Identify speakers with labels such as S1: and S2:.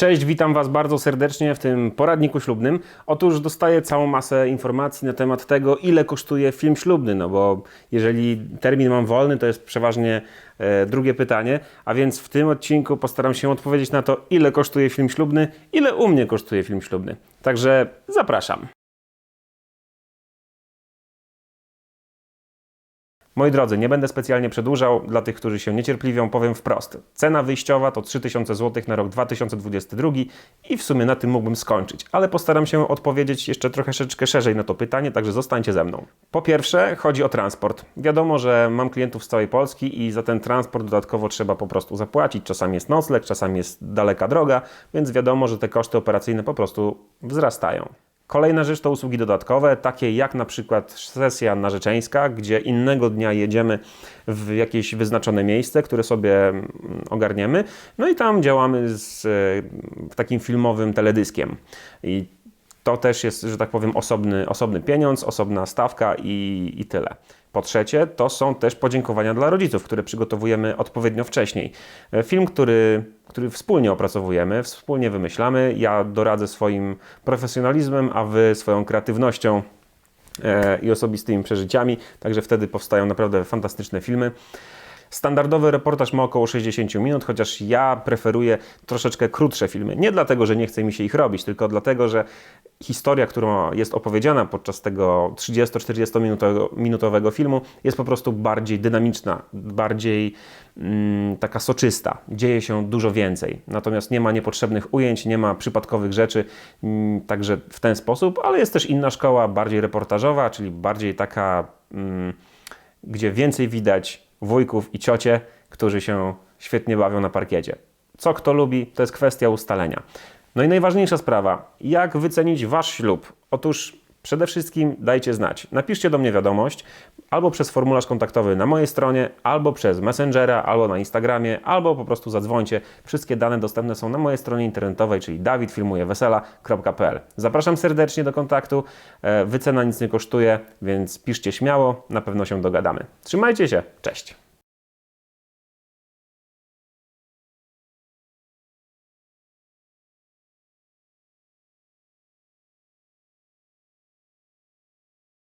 S1: Cześć, witam Was bardzo serdecznie w tym poradniku ślubnym. Otóż dostaję całą masę informacji na temat tego, ile kosztuje film ślubny, no bo jeżeli termin mam wolny, to jest przeważnie e, drugie pytanie, a więc w tym odcinku postaram się odpowiedzieć na to, ile kosztuje film ślubny, ile u mnie kosztuje film ślubny. Także zapraszam. Moi drodzy, nie będę specjalnie przedłużał. Dla tych, którzy się niecierpliwią, powiem wprost. Cena wyjściowa to 3000 zł na rok 2022 i w sumie na tym mógłbym skończyć, ale postaram się odpowiedzieć jeszcze troszeczkę szerzej na to pytanie, także zostańcie ze mną. Po pierwsze, chodzi o transport. Wiadomo, że mam klientów z całej Polski i za ten transport dodatkowo trzeba po prostu zapłacić. Czasami jest nocleg, czasami jest daleka droga, więc wiadomo, że te koszty operacyjne po prostu wzrastają. Kolejna rzecz to usługi dodatkowe, takie jak na przykład sesja narzeczeńska, gdzie innego dnia jedziemy w jakieś wyznaczone miejsce, które sobie mm, ogarniemy, no i tam działamy z e, takim filmowym teledyskiem. I to też jest, że tak powiem, osobny, osobny pieniądz, osobna stawka i, i tyle. Po trzecie, to są też podziękowania dla rodziców, które przygotowujemy odpowiednio wcześniej. E, Film, który, który wspólnie opracowujemy, wspólnie wymyślamy. Ja doradzę swoim profesjonalizmem, a wy swoją kreatywnością e, i osobistymi przeżyciami. Także wtedy powstają naprawdę fantastyczne filmy. Standardowy reportaż ma około 60 minut, chociaż ja preferuję troszeczkę krótsze filmy. Nie dlatego, że nie chce mi się ich robić, tylko dlatego, że historia, która jest opowiedziana podczas tego 30-40 minutowego filmu, jest po prostu bardziej dynamiczna, bardziej mm, taka soczysta. Dzieje się dużo więcej. Natomiast nie ma niepotrzebnych ujęć, nie ma przypadkowych rzeczy, mm, także w ten sposób, ale jest też inna szkoła, bardziej reportażowa, czyli bardziej taka, mm, gdzie więcej widać wujków i ciocie, którzy się świetnie bawią na parkiecie. Co kto lubi, to jest kwestia ustalenia. No i najważniejsza sprawa, jak wycenić Wasz ślub? Otóż przede wszystkim dajcie znać. Napiszcie do mnie wiadomość albo przez formularz kontaktowy na mojej stronie, albo przez Messengera, albo na Instagramie, albo po prostu zadzwońcie. Wszystkie dane dostępne są na mojej stronie internetowej, czyli dawidfilmujewesela.pl. Zapraszam serdecznie do kontaktu. E, Wycena nic nie kosztuje, więc piszcie śmiało, na pewno się dogadamy. Trzymajcie się, cześć!